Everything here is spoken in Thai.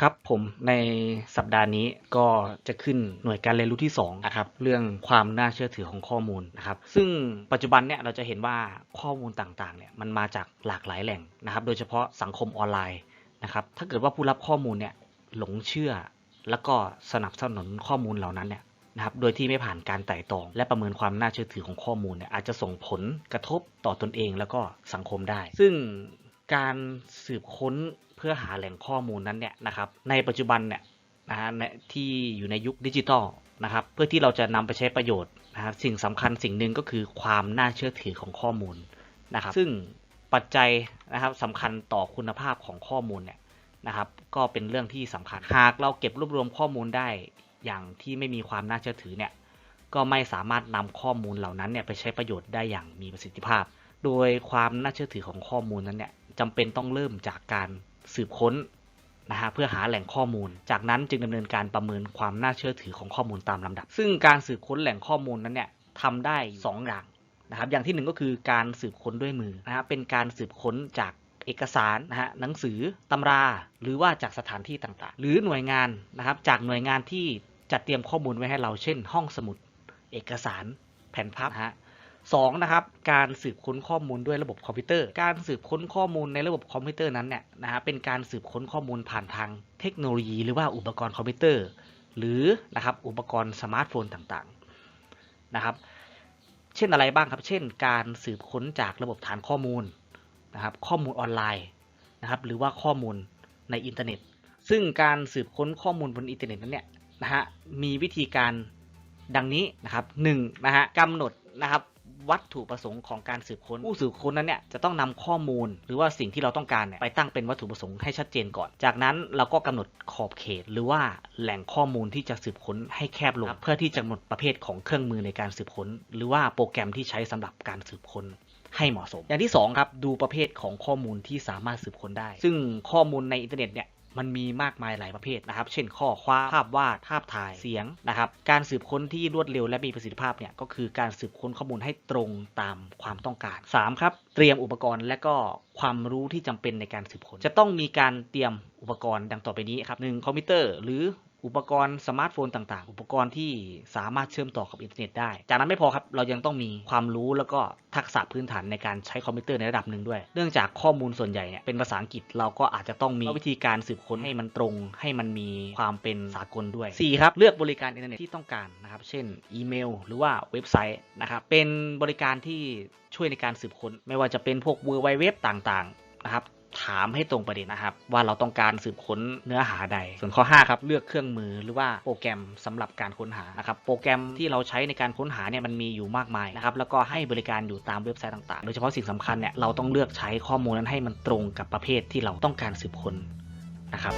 ครับผมในสัปดาห์นี้ก็จะขึ้นหน่วยการเรียนรู้ที่2นะครับเรื่องความน่าเชื่อถือของข้อมูลนะครับซึ่งปัจจุบันเนี่ยเราจะเห็นว่าข้อมูลต่างๆเนี่ยมันมาจากหลากหลายแหล่งนะครับโดยเฉพาะสังคมออนไลน์นะครับถ้าเกิดว่าผู้รับข้อมูลเนี่ยหลงเชื่อ แล้วก็สนับสนุนข้อมูลเหล่านั้นเนี่ยนะครับโดยที่ไม่ผ่านการไต่ตรอง และประเมินความน่าเชื่อถือของข้อมูลเนี่ยอาจจะส่งผลกระทบต่อตนเองแล้วก็สังคมได้ ซึ่ง การสืบค้นเพื่อหาแหล่งข้อมูลนั้นเนี่ยนะครับ ในปัจจุบันเนี่ยนะฮะในที่อยู่ในยุคดิจิทัลนะครับ เพื่อที่เราจะนำไปใช้ประโยชน์นะครับสิ่งสำคัญสิ่งหนึ่งก็คือความน่าเชื่อถือของข้อมูลนะครับ ซึ่งปัจจัยนะครับสำคัญต่อคุณภาพของข้อมูลเนี่ยนะครับ ก็เป็นเรื่องที่สำคัญหากเราเก็บรวบรวมข้อมูลได้อย่างที่ไม่มีความน่าเชื่อถือเนี่ยก็ไม่สามารถนำข้อมูลเหล่านั้นเนี่ยไปใช้ประโยชน์ได้อย่างมีประสิทธิภาพ โดยความน่าเชื่อถือของข้อมูลนั้นเนี่ย จำเป็นต้องเริ่มจากการสืบค้นนะฮะเพื่อหาแหล่งข้อมูล จากนั้นจึงดำเนินการประเมินความน่าเชื่อถือของข้อมูลตามลำดับ ซึ่งการสืบค้นแหล่งข้อมูลนั้นเนี่ยทำได้สองอย่างนะครับ อย่างที่หนึ่งก็คือการสืบค้นด้วยมือนะฮะเป็นการสืบค้นจากเอกสารนะฮะหนังสือตำรา หรือว่าจากสถานที่ต่างๆ หรือหน่วยงานนะครับจากหน่วยงานที่จัดเตรียมข้อมูลไว้ให้เราเช่น ห้องสมุด เอกสาร แผ่นพับนะฮะ สองนะครับการสืบค้นข้อมูลด้วยระบบคอมพิวเตอร์ การสืบค้นข้อมูลในระบบคอมพิวเตอร์นั้นเนี่ยนะฮะเป็นการสืบค้นข้อมูลผ่านทางเทคโนโลยี หรือว่าอุปกรณ์คอมพิวเตอร์ หรือนะครับอุปกรณ์สมาร์ทโฟนต่างๆนะครับเช่นอะไรบ้างครับ เช่น การสืบค้นจากระบบฐานข้อมูลนะครับข้อมูลออนไลน์นะครับหรือว่าข้อมูลในอินเทอร์เน็ต ซึ่งการสืบค้นข้อมูลบนอินเทอร์เน็ตนั้นเนี่ยนะฮะมีวิธีการดังนี้นะครับหนึ่งนะฮะกำหนดนะครับ วัตถุประสงค์ของการสืบค้น ผู้สืบค้นนั้นเนี่ยจะต้องนำข้อมูล หรือว่าสิ่งที่เราต้องการเนี่ยไปตั้งเป็นวัตถุประสงค์ให้ชัดเจนก่อน จากนั้นเราก็กำหนดขอบเขต หรือว่าแหล่งข้อมูลที่จะสืบค้นให้แคบลง เพื่อที่จะกำหนดประเภทของเครื่องมือในการสืบค้น หรือว่าโปรแกรมที่ใช้สำหรับการสืบค้นให้เหมาะสม อย่างที่2ครับดูประเภทของข้อมูลที่สามารถสืบค้นได้ ซึ่งข้อมูลในอินเทอร์เน็ตเนี่ย มันมีมากมายหลายประเภทนะครับ เช่นข้อความภาพวาดภาพถ่ายเสียงนะครับ การสืบค้นที่รวดเร็วและมีประสิทธิภาพเนี่ยก็คือการสืบค้นข้อมูลให้ตรงตามความต้องการ 3. ครับ เตรียมอุปกรณ์และก็ความรู้ที่จำเป็นในการสืบค้น จะต้องมีการเตรียมอุปกรณ์ดังต่อไปนี้ครับหนึ่งคอมพิวเตอร์หรือ อุปกรณ์สมาร์ทโฟนต่างๆ อุปกรณ์ที่สามารถเชื่อมต่อกับอินเทอร์เน็ตได้ จากนั้นไม่พอครับ เรายังต้องมีความรู้แล้วก็ทักษะพื้นฐานในการใช้คอมพิวเตอร์ในระดับหนึ่งด้วย เนื่องจากข้อมูลส่วนใหญ่เนี่ยเป็นภาษาอังกฤษ เราก็อาจจะต้องมีวิธีการสืบค้นให้มันตรง ให้มันมีความเป็นสากลด้วย 4. ครับ เลือกบริการอินเทอร์เน็ตที่ต้องการนะครับ เช่น อีเมล หรือว่าเว็บไซต์นะครับ เป็นบริการที่ช่วยในการสืบค้น ไม่ว่าจะเป็นพวกเวอร์ไวเว็บต่างๆ นะครับ ถามให้ตรงประเด็นนะครับ ว่าเราต้องการสืบค้นเนื้อหาใด ส่วนข้อ5ครับเลือกเครื่องมือหรือว่าโปรแกรมสำหรับการค้นหานะครับโปรแกรมที่เราใช้ในการค้นหาเนี่ยมันมีอยู่มากมายนะครับแล้วก็ให้บริการอยู่ตามเว็บไซต์ต่างๆ โดยเฉพาะสิ่งสำคัญเนี่ยเราต้องเลือกใช้ข้อมูลนั้นให้มันตรงกับประเภทที่เราต้องการสืบค้นนะครับ